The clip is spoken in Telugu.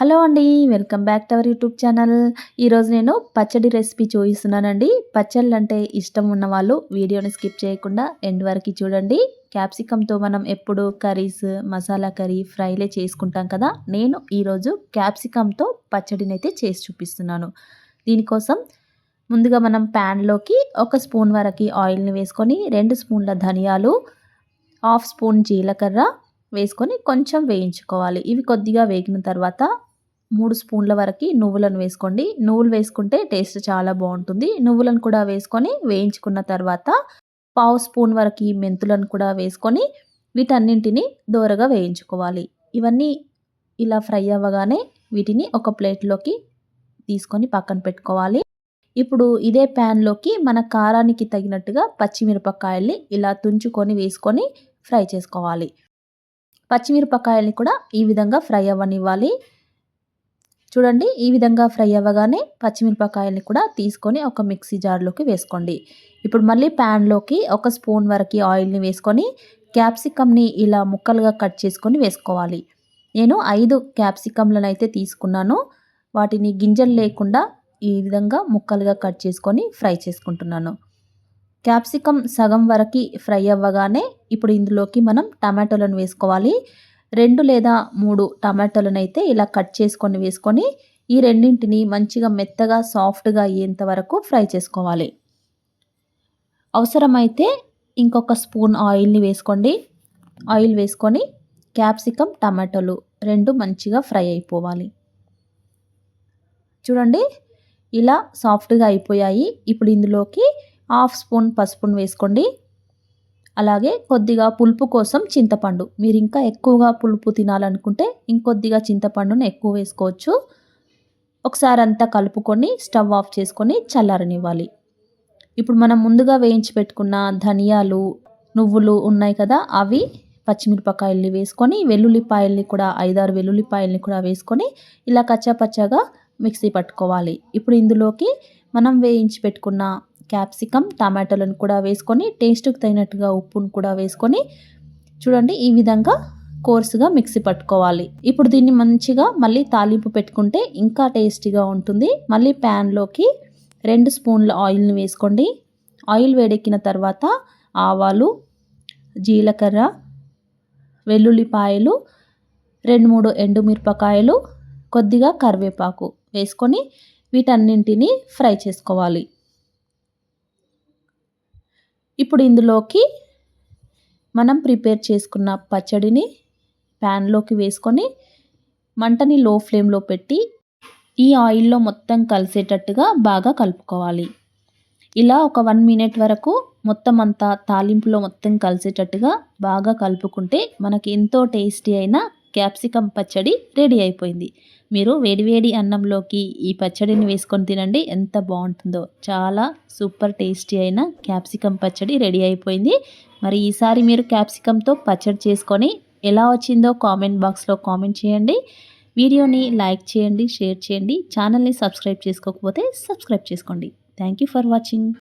హలో అండి welcome back to our YouTube channel. ఈరోజు నేను పచ్చడి రెసిపీ చూపిస్తున్నానండి. పచ్చళ్ళు అంటే ఇష్టం ఉన్న వాళ్ళు వీడియోని స్కిప్ చేయకుండా ఎండ్ వరకు చూడండి. క్యాప్సికంతో మనం ఎప్పుడు కర్రీస్ మసాలా కర్రీ ఫ్రైలే చేసుకుంటాం కదా. నేను ఈరోజు క్యాప్సికంతో పచ్చడిని అయితే చేసి చూపిస్తున్నాను. దీనికోసం ముందుగా మనం ప్యాన్లోకి ఒక స్పూన్ వరకు ఆయిల్ని వేసుకొని రెండు స్పూన్ల ధనియాలు హాఫ్ స్పూన్ జీలకర్ర వేసుకొని కొంచెం వేయించుకోవాలి. ఇవి కొద్దిగా వేగిన తర్వాత మూడు స్పూన్ల వరకు నువ్వులను వేసుకోండి. నువ్వులు వేసుకుంటే టేస్ట్ చాలా బాగుంటుంది. నువ్వులను కూడా వేసుకొని వేయించుకున్న తర్వాత పావు స్పూన్ వరకు మెంతులను కూడా వేసుకొని వీటన్నింటిని దోరగా వేయించుకోవాలి. ఇవన్నీ ఇలా ఫ్రై అవ్వగానే వీటిని ఒక ప్లేట్లోకి తీసుకొని పక్కన పెట్టుకోవాలి. ఇప్పుడు ఇదే ప్యాన్లోకి మన కారానికి తగినట్టుగా పచ్చిమిరపకాయల్ని ఇలా తుంచుకొని వేసుకొని ఫ్రై చేసుకోవాలి. పచ్చిమిరపకాయల్ని కూడా ఈ విధంగా ఫ్రై అవ్వనివ్వాలి. చూడండి ఈ విధంగా ఫ్రై అవ్వగానే పచ్చిమిరపకాయల్ని కూడా తీసుకొని ఒక మిక్సీ జార్లోకి వేసుకోండి. ఇప్పుడు మళ్ళీ ప్యాన్లోకి ఒక స్పూన్ వరకు ఆయిల్ని వేసుకొని క్యాప్సికమ్ని ఇలా ముక్కలుగా కట్ చేసుకొని వేసుకోవాలి. నేను ఐదు క్యాప్సికమ్లను అయితే తీసుకున్నాను. వాటిని గింజలు లేకుండా ఈ విధంగా ముక్కలుగా కట్ చేసుకొని ఫ్రై చేసుకుంటున్నాను. క్యాప్సికమ్ సగం వరకు ఫ్రై అవ్వగానే ఇప్పుడు ఇందులోకి మనం టమాటోలను వేసుకోవాలి. రెండు లేదా మూడు టమాటోలను ఇలా కట్ చేసుకొని వేసుకొని ఈ రెండింటిని మంచిగా మెత్తగా సాఫ్ట్గా అయ్యేంత వరకు ఫ్రై చేసుకోవాలి. అవసరమైతే ఇంకొక స్పూన్ ఆయిల్ని వేసుకోండి. ఆయిల్ వేసుకొని క్యాప్సికమ్ టమాటోలు రెండు మంచిగా ఫ్రై అయిపోవాలి. చూడండి ఇలా సాఫ్ట్గా అయిపోయాయి. ఇప్పుడు ఇందులోకి హాఫ్ స్పూన్ పసుపును వేసుకోండి. అలాగే కొద్దిగా పులుపు కోసం చింతపండు. మీరు ఇంకా ఎక్కువగా పులుపు తినాలనుకుంటే ఇంకొద్దిగా చింతపండును ఎక్కువ వేసుకోవచ్చు. ఒకసారి అంతా కలుపుకొని స్టవ్ ఆఫ్ చేసుకొని చల్లారనివ్వాలి. ఇప్పుడు మనం ముందుగా వేయించి పెట్టుకున్న ధనియాలు నువ్వులు ఉన్నాయి కదా అవి పచ్చిమిరపకాయల్ని వేసుకొని వెల్లుల్లిపాయల్ని కూడా ఐదారు వెల్లుల్లిపాయల్ని కూడా వేసుకొని ఇలా కచ్చాపచ్చాగా మిక్సీ పట్టుకోవాలి. ఇప్పుడు ఇందులోకి మనం వేయించి పెట్టుకున్న క్యాప్సికమ్ టమాటాలను కూడా వేసుకొని టేస్ట్కి తగినట్టుగా ఉప్పును కూడా వేసుకొని చూడండి ఈ విధంగా కోర్సుగా మిక్సీ పట్టుకోవాలి. ఇప్పుడు దీన్ని మంచిగా మళ్ళీ తాలింపు పెట్టుకుంటే ఇంకా టేస్టీగా ఉంటుంది. మళ్ళీ ప్యాన్లోకి రెండు స్పూన్ల ఆయిల్ని వేసుకోండి. ఆయిల్ వేడెక్కిన తర్వాత ఆవాలు జీలకర్ర వెల్లుల్లిపాయలు రెండు మూడు ఎండుమిరపకాయలు కొద్దిగా కరివేపాకు వేసుకొని వీటన్నింటినీ ఫ్రై చేసుకోవాలి. ఇప్పుడు ఇందులోకి మనం ప్రిపేర్ చేసుకున్న పచ్చడిని ప్యాన్లోకి వేసుకొని మంటని లో ఫ్లేమ్లో పెట్టి ఈ ఆయిల్లో మొత్తం కలిసేటట్టుగా బాగా కలుపుకోవాలి. ఇలా ఒక వన్ మినిట్ వరకు మొత్తం అంతా తాలింపులో మొత్తం కలిసేటట్టుగా బాగా కలుపుకుంటే మనకి ఎంతో టేస్టీ అయిన క్యాప్సికమ్ పచ్చడి రెడీ అయిపోయింది. మీరు వేడివేడి అన్నంలోకి ఈ పచ్చడిని వేసుకొని తినండి. ఎంత బాగుంటుందో. చాలా సూపర్ టేస్టీ అయిన క్యాప్సికమ్ పచ్చడి రెడీ అయిపోయింది. మరి ఈసారి మీరు క్యాప్సికమ్తో పచ్చడి చేసుకొని ఎలా వచ్చిందో కామెంట్ బాక్స్లో కామెంట్ చేయండి. వీడియోని లైక్ చేయండి షేర్ చేయండి. ఛానల్ని సబ్స్క్రైబ్ చేసుకోకపోతే సబ్స్క్రైబ్ చేసుకోండి. Thank for watching.